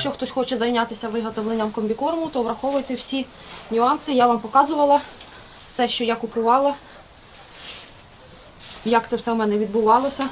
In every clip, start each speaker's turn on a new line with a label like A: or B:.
A: Якщо хтось хоче зайнятися виготовленням комбікорму, то враховуйте всі нюанси. Я вам показувала все, що я купувала, як це все в мене відбувалося,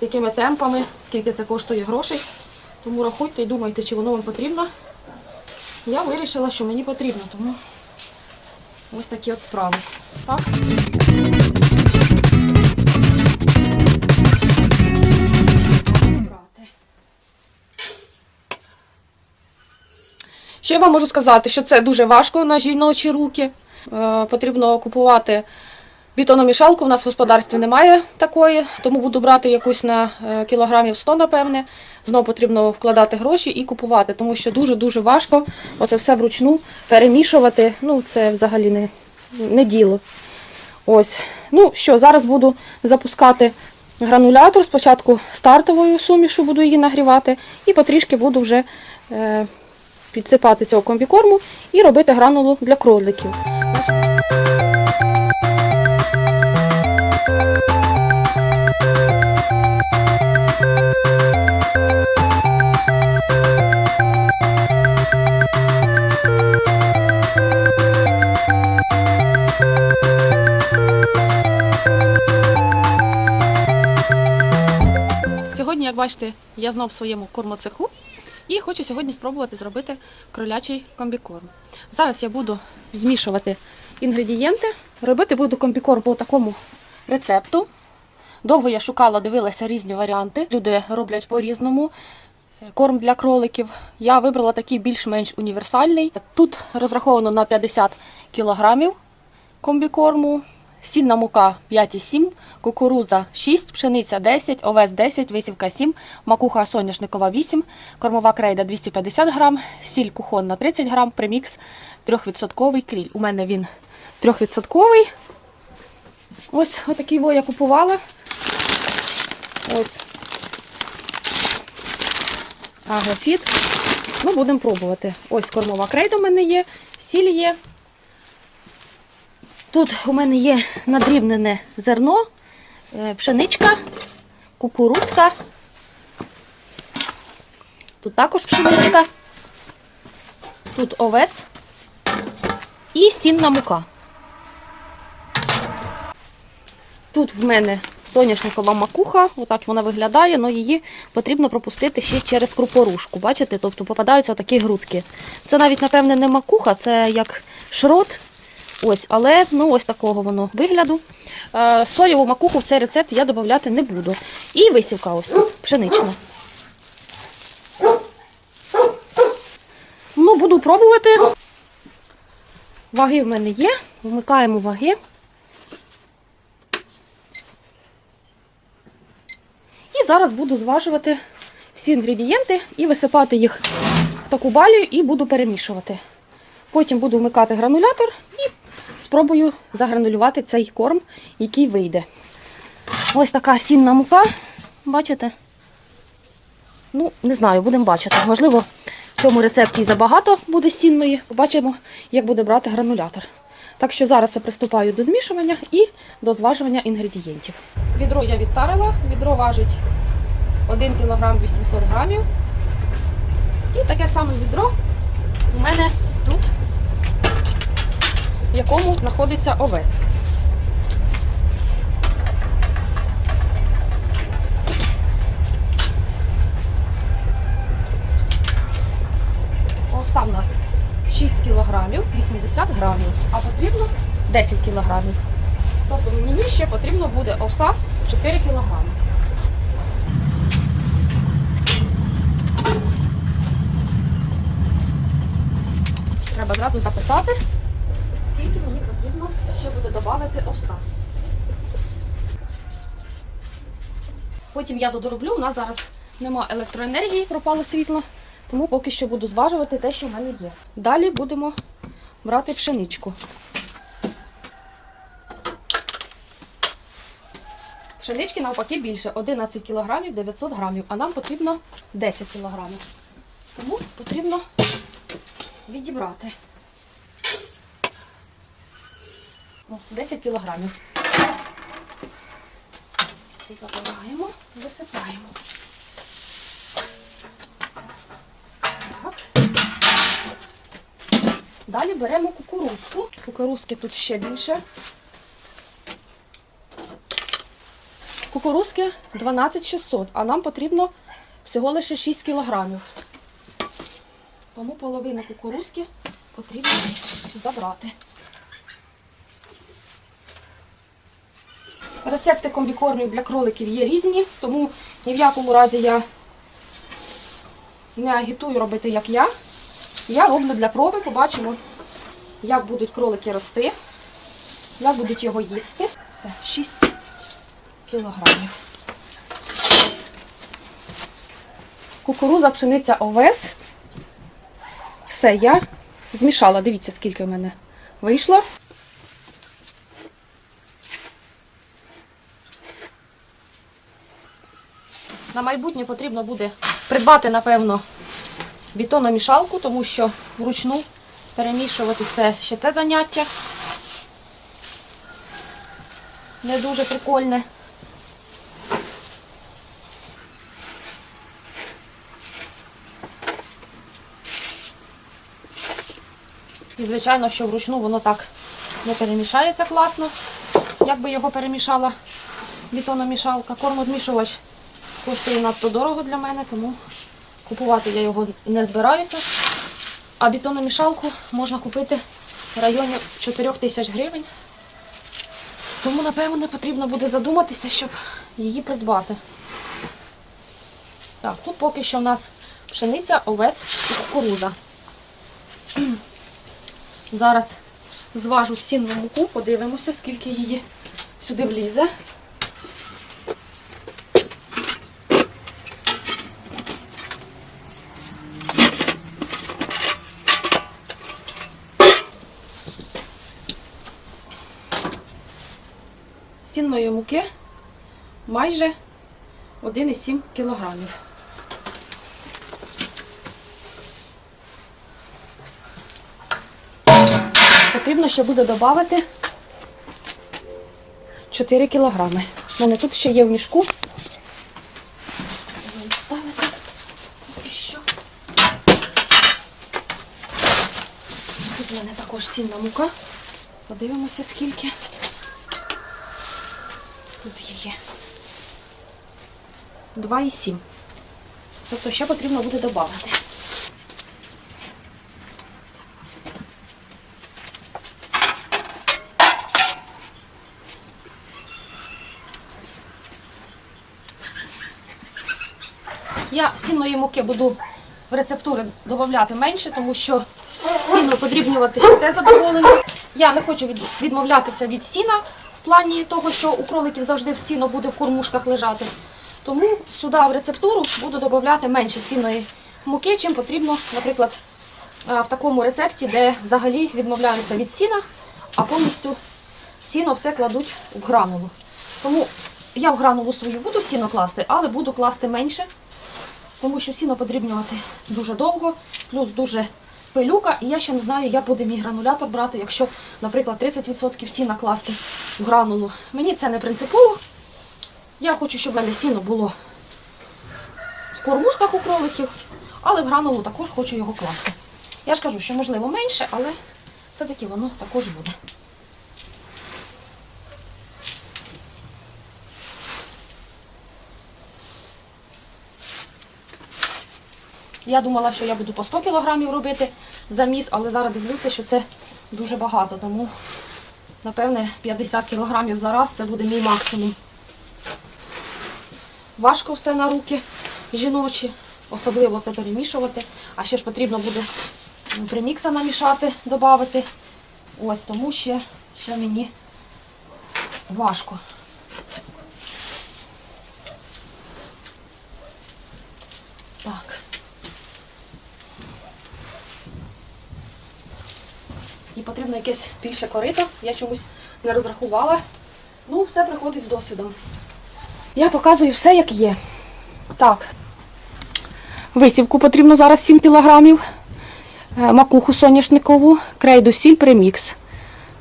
A: з якими темпами, скільки це коштує грошей. Тому рахуйте і думайте, чи воно вам потрібно. Я вирішила, що мені потрібно, тому ось такі от справи. Так? Ще вам можу сказати, що це дуже важко на жіночі руки. Е, потрібно купувати бетономішалку. У нас в господарстві немає такої, тому буду брати якусь на е, кілограмів 100, напевне. Знову потрібно вкладати гроші і купувати, тому що дуже-дуже важко оце все вручну перемішувати. Ну, це взагалі не, не діло. Ось. Ну що, зараз буду запускати гранулятор. Спочатку стартовою сумішу буду її нагрівати, і потрішки буду вже е, підсипати цього комбікорму і робити гранулу для кроликів. Сьогодні, як бачите, я знов в своєму кормоцеху і хочу сьогодні спробувати зробити кролячий комбікорм. Зараз я буду змішувати інгредієнти. Робити буду комбікорм по такому рецепту. Довго я шукала, дивилася різні варіанти. Люди роблять по-різному. Корм для кроликів. Я вибрала такий більш-менш універсальний. Тут розраховано на 50 кілограмів комбікорму. Сінна мука 5,7, кукурудза 6, пшениця 10, овес 10, висівка 7, макуха соняшникова 8, кормова крейда 250 грам, сіль кухонна 30 грам, премікс 3% кріль. У мене він 3%. Ось отакий во я купувала. Ось. Агрофіт. Ну, будемо пробувати. Ось кормова крейда у мене є, сіль є. Тут у мене є надрібнене зерно, е, пшеничка, кукурудзка. Тут також пшеничка. Тут овес і сінна мука. Тут в мене соняшникова макуха, отак вона виглядає, але її потрібно пропустити ще через крупорушку. Бачите? Тобто попадаються такі грудки. Це навіть, напевне, не макуха, це як шрот. Ось, але ну, ось такого воно вигляду. Е, соєву макуху в цей рецепт я додавати не буду. І висівка ось пшенична. Ну, буду пробувати. Ваги в мене є. Вмикаємо ваги. І зараз буду зважувати всі інгредієнти і висипати їх в таку балію і буду перемішувати. Потім буду вмикати гранулятор і спробую загранулювати цей корм, який вийде. Ось така сінна мука. Бачите? Ну, не знаю, будемо бачити. Можливо, в цьому рецепті забагато буде сінної. Побачимо, як буде брати гранулятор. Так що зараз я приступаю до змішування і до зважування інгредієнтів. Відро я відтарила, відро важить 1 кг 800 грамів. І таке саме відро у мене тут в якому знаходиться овес. Овса в нас 6 кілограмів 80 грамів, а потрібно 10 кілограмів. Тобто мені ще потрібно буде овса 4 кілограми. Треба зразу записати ще буде додати овса. Потім я додороблю, у нас зараз нема електроенергії, пропало світло, тому поки що буду зважувати те, що в мене є. Далі будемо брати пшеничку. Пшенички навпаки більше 11 кг 900 грамів, а нам потрібно 10 кг. Тому потрібно відібрати. О, 10 кілограмів. Забираємо, висипаємо. Далі беремо кукурузку. Кукурузки тут ще більше. Кукурузки 12600, а нам потрібно всього лише 6 кілограмів. Тому половину кукурузки потрібно забрати. Рецепти комбікормів для кроликів є різні, тому ні в якому разі я не агітую робити, як я. Я роблю для проби, побачимо, як будуть кролики рости, як будуть його їсти. Все, 6 кілограмів. Кукуруза, пшениця, овес. Все, я змішала. Дивіться, скільки в мене вийшло. На майбутнє потрібно буде придбати, напевно, бетономішалку, тому що вручну перемішувати це ще те заняття. Не дуже прикольне. І, звичайно, що вручну воно так не перемішається класно, як би його перемішала бетономішалка. Кормозмішувач коштує надто дорого для мене, тому купувати я його не збираюся. А бетономішалку можна купити в районі 4 тисяч гривень. Тому, напевно, потрібно буде задуматися, щоб її придбати. Так, тут поки що в нас пшениця, овес і кукуруза. Зараз зважу сінну муку, подивимося, скільки її сюди влізе. Сінної муки майже 1,7 кілограмів. Потрібно ще буде додати 4 кілограми. У мене тут ще є в мішку. Тут у мене також цінна мука. Подивимося, скільки. Її 2,7. Тобто ще потрібно буде додати. Я сінної муки буду в рецептури додати менше, тому що сіно подрібнювати ще те задоволення. Я не хочу відмовлятися від сіна плані того, що у кроликів завжди в сіно буде в кормушках лежати. Тому сюди в рецептуру буду додати менше сіної муки, чим потрібно, наприклад, е, в такому рецепті, де взагалі відмовляються від сіна, а повністю сіно все кладуть в гранулу. Тому я в гранулу свою буду сіно класти, але буду класти менше, тому що сіно подрібнювати дуже довго, плюс дуже пилюка, і я ще не знаю, як буде мій гранулятор брати, якщо, наприклад, 30% сіна класти в гранулу. Мені це не принципово. Я хочу, щоб в мене сіно було в кормушках у кроликів, але в гранулу також хочу його класти. Я ж кажу, що можливо менше, але все-таки воно також буде. Я думала, що я буду по 100 кілограмів робити заміс, але зараз дивлюся, що це дуже багато, тому напевне 50 кілограмів за раз це буде мій максимум. Важко все на руки жіночі, особливо це перемішувати. А ще ж потрібно буде примікса намішати, додати. Ось тому ще, ще мені важко. Так. І потрібно якесь більше корито. Я чомусь не розрахувала. Ну, все приходить з досвідом. Я показую все, як є. Так. Висівку потрібно зараз 7 кілограмів. Е, Макуху соняшникову, крейду сіль, премікс.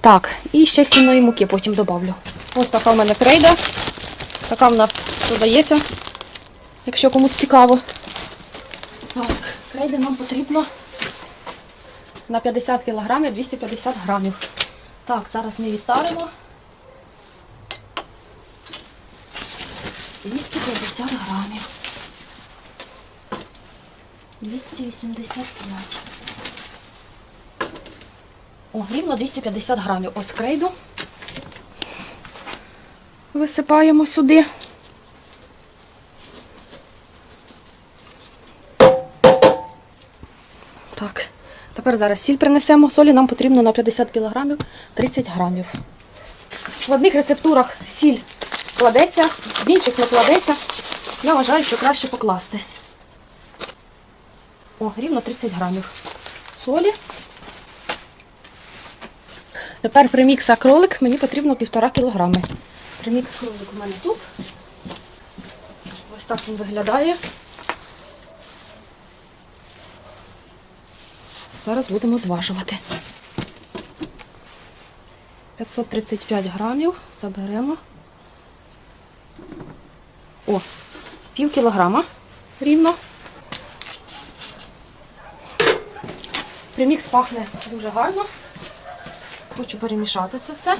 A: Так, і ще сінної муки потім додавлю. Ось така в мене крейда. Така в нас додається, якщо комусь цікаво. Так, крейди нам потрібно на 50 кг 250 грамів. Так, зараз ми відтаримо. 250 грамів. 285. О, рівно 250 грамів. Ось крейду. Висипаємо сюди. Тепер зараз сіль принесемо. Солі нам потрібно на 50 кг 30 грамів. В одних рецептурах сіль кладеться, в інших не кладеться. Я вважаю, що краще покласти. О, рівно 30 грамів солі. Тепер примікса кролик мені потрібно 1,5 кілограми. Примікс кролик у мене тут. Ось так він виглядає. Зараз будемо зважувати. 535 грамів заберемо. О, пів кілограма рівно. Примікс пахне дуже гарно. Хочу перемішати це все.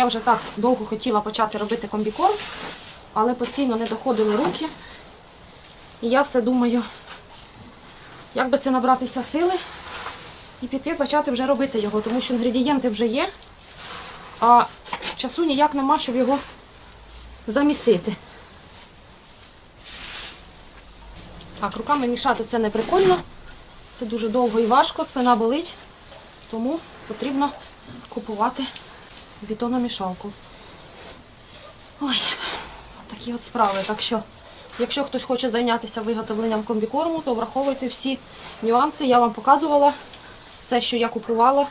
A: Я вже так довго хотіла почати робити комбікорм, але постійно не доходили руки. І я все думаю, як би це набратися сили і піти почати вже робити його, тому що інгредієнти вже є, а часу ніяк нема, щоб його замісити. Так, руками мішати це не прикольно. Це дуже довго і важко, спина болить, тому потрібно купувати бетономішалку. Ой, такі от справи. Так що, якщо хтось хоче зайнятися виготовленням комбікорму, то враховуйте всі нюанси. Я вам показувала все, що я купувала,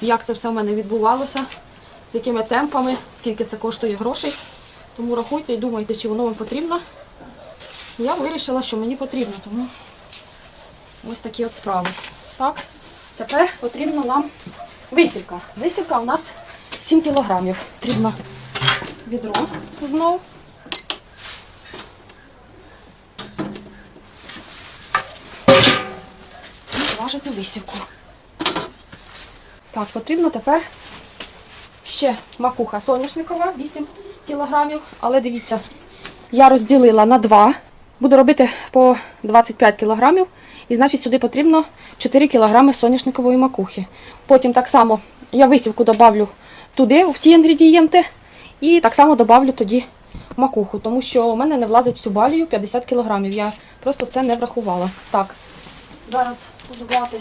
A: як це все в мене відбувалося, з якими темпами, скільки це коштує грошей. Тому рахуйте і думайте, чи воно вам потрібно. Я вирішила, що мені потрібно, тому ось такі от справи. Так, тепер потрібно нам висівка. Висівка у нас 7 кілограмів. Потрібно відро знову. І зважити висівку. Так, потрібно тепер ще макуха соняшникова, 8 кілограмів. Але дивіться, я розділила на 2. Буду робити по 25 кілограмів. І значить сюди потрібно 4 кілограми соняшникової макухи. Потім так само я висівку добавлю туди, в ті інгредієнти. І так само добавлю тоді макуху, тому що у мене не влазить в цю балію 50 кілограмів. Я просто це не врахувала. Так, зараз буду брати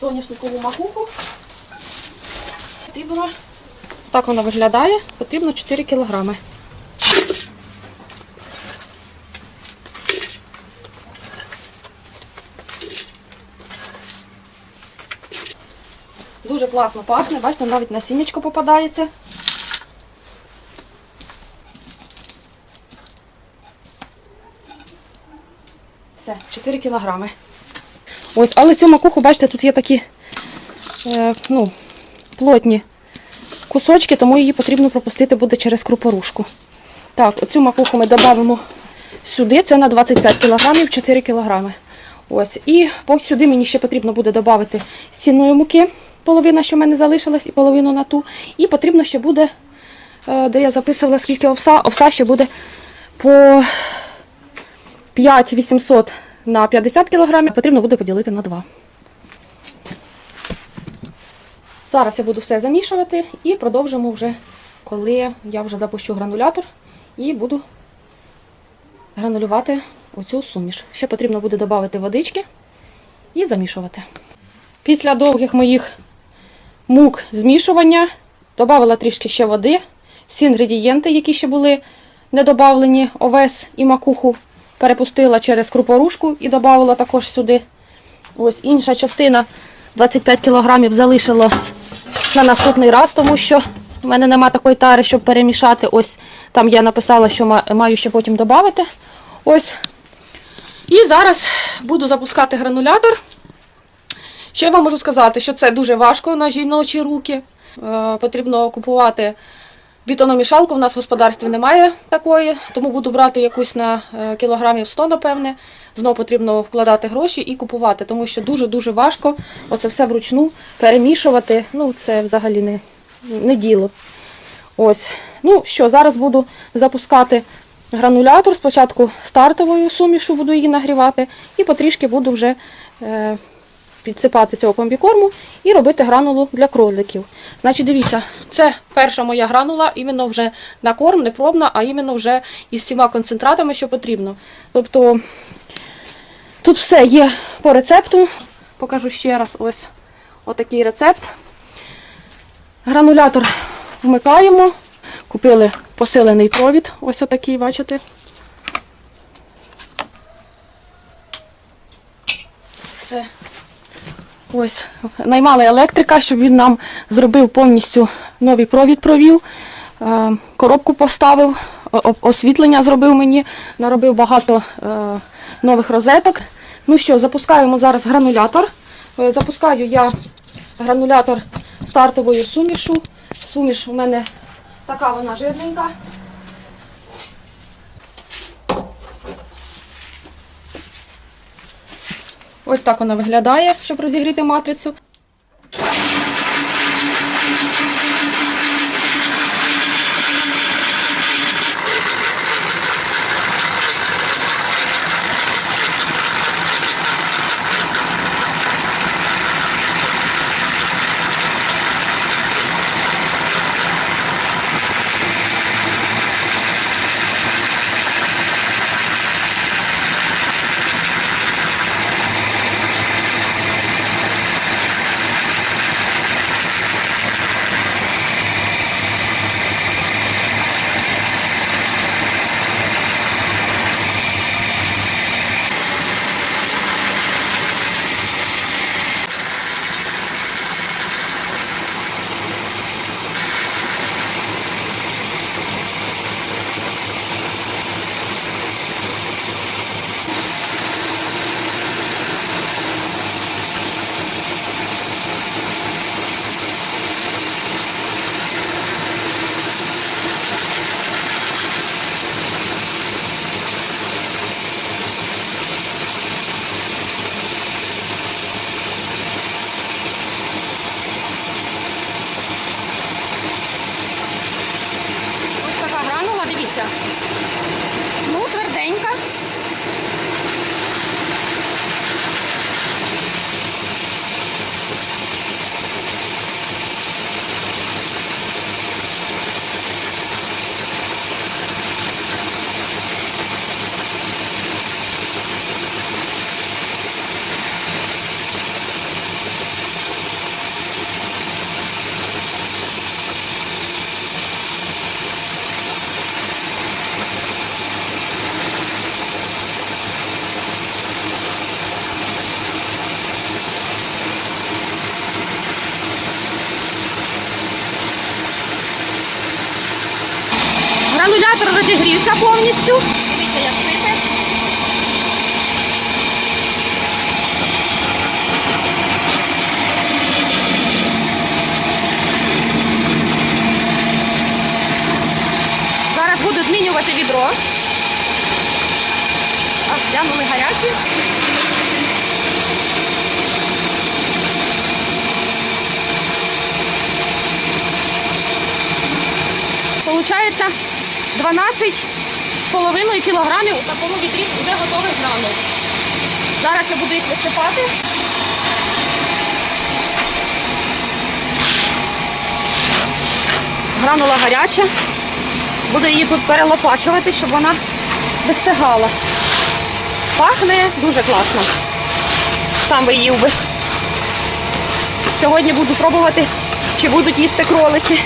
A: соняшникову макуху. Потрібно, так вона виглядає, потрібно 4 кілограми. Класно пахне, бачите, навіть насіннячко попадається. Все, 4 кілограми. Ось, але цю макуху, бачите, тут є такі е, ну, плотні кусочки, тому її потрібно пропустити буде через крупорушку. Так, оцю макуху ми додамо сюди, це на 25 кг, 4 кг. Ось. І сюди мені ще потрібно буде додати сінної муки, половина, що в мене залишилась, і половину на ту. І потрібно ще буде, е, де я записувала скільки овса, овса ще буде по 5800 на 50 кг, потрібно буде поділити на 2. Зараз я буду все замішувати і продовжимо вже, коли я вже запущу гранулятор і буду гранулювати оцю суміш. Ще потрібно буде додати водички і замішувати. Після довгих моїх мук змішування додала трішки ще води. Всі інгредієнти, які ще були не додавлені, овес і макуху, перепустила через крупорушку і додала також сюди. Ось інша частина 25 кг залишилась на наступний раз, тому що в мене нема такої тари, щоб перемішати. Ось там я написала, що маю ще потім додати. Ось. І зараз буду запускати гранулятор. Ще я вам можу сказати, що це дуже важко на жіночі руки. Е, потрібно купувати бітономішалку. У нас в господарстві немає такої, тому буду брати якусь на е, кілограмів 100, напевне. Знову потрібно вкладати гроші і купувати, тому що дуже-дуже важко оце все вручну перемішувати. Ну, це взагалі не, не діло. Ось. Ну що, зараз буду запускати гранулятор. Спочатку стартовою сумішу буду її нагрівати, і потрішки буду вже е, підсипати цього комбікорму і робити гранулу для кроликів. Значить, дивіться, це перша моя гранула, іменно вже на корм, не пробна, а іменно вже із всіма концентратами, що потрібно. Тобто тут все є по рецепту. Покажу ще раз ось отакий рецепт. Гранулятор вмикаємо. Купили посилений провід, ось отакий, бачите. Все. Ось, наймали електрика, щоб він нам зробив повністю новий провід провів, е, коробку поставив, освітлення зробив мені, наробив багато е, нових розеток. Ну що, запускаємо зараз гранулятор. Е, Запускаю я гранулятор стартовою сумішу. Суміш у мене така вона жирненька. Ось так вона виглядає, щоб розігріти матрицю. Повністю. Дивіться, як сипе. Зараз буду змінювати відро. А, глянули гарячі. Получається 12 з половиною кілограмів у такому відрі вже готових гранул. Зараз я буду їх висипати. Гранула гаряча. Буду її тут перелопачувати, щоб вона вистигала. Пахне дуже класно. Сам би їв би. Сьогодні буду пробувати, чи будуть їсти кролики.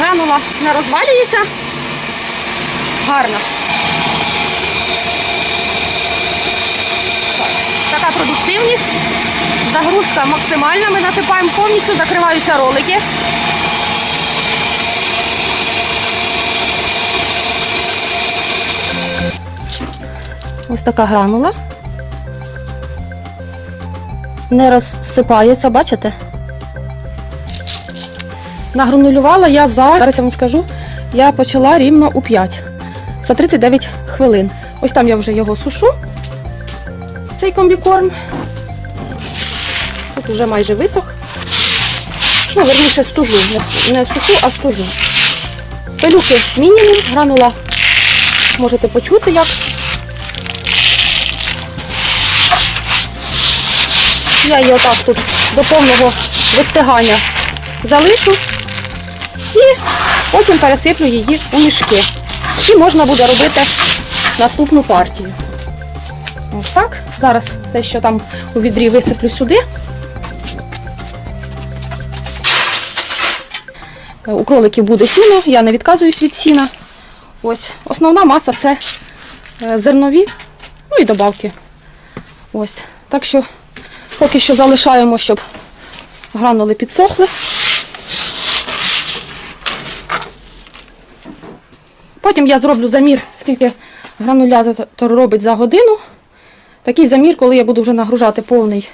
A: Гранула не розвалюється. Гарно. Так, Така продуктивність. Загрузка максимальна. Ми насипаємо повністю, закриваються ролики. Ось така гранула. не розсипається, бачите? Награнулювала я за, зараз я вам скажу, я почала рівно у 5, за 39 хвилин. Ось там я вже його сушу, цей комбікорм. Тут вже майже висох. Ну, верніше стужу, не, сушу, а стужу. Пилюки мінімум, гранула. Можете почути як. Я її отак тут до повного вистигання залишу і потім пересиплю її у мішки. І можна буде робити наступну партію. Ось так. Зараз те, що там у відрі висиплю сюди. У кроликів буде сіно, я не відказуюсь від сіна. Ось основна маса це е, зернові, ну і добавки. Ось. Так що поки що залишаємо, щоб гранули підсохли. Потім я зроблю замір, скільки гранулятор робить за годину. Такий замір, коли я буду вже нагружати повний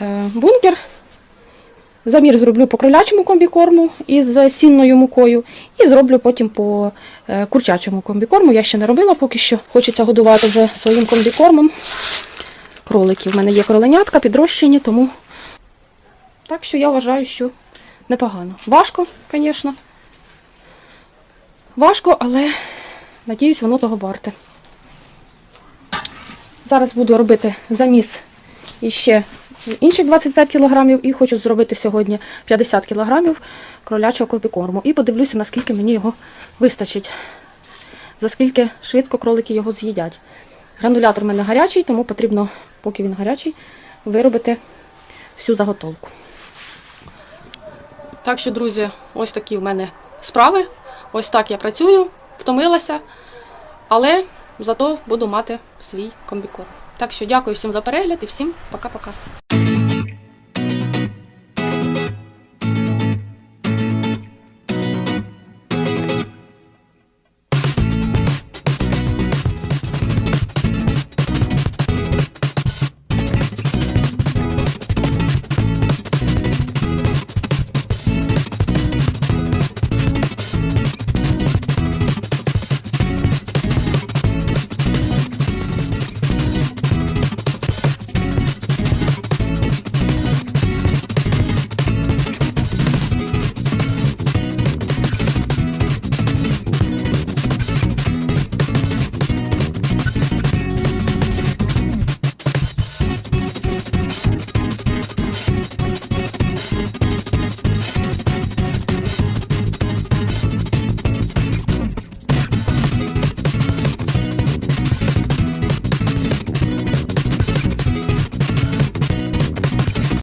A: е, бункер. Замір зроблю по кролячому комбікорму із сінною мукою і зроблю потім по е, курчачому комбікорму. Я ще не робила поки що. Хочеться годувати вже своїм комбікормом. Кролики. В мене є кроленятка, підрощені, тому так що я вважаю, що непогано. Важко, звісно. Важко, але надіюсь, воно того варте. Зараз буду робити заміс іще інших 25 кг і хочу зробити сьогодні 50 кг кролячого комбікорму. І подивлюся, наскільки мені його вистачить. За скільки швидко кролики його з'їдять. Гранулятор в мене гарячий, тому потрібно, поки він гарячий, виробити всю заготовку. Так що, друзі, ось такі в мене справи. Ось так я працюю, втомилася, але зато буду мати свій комбікорм. Так що дякую всім за перегляд і всім пока-пока.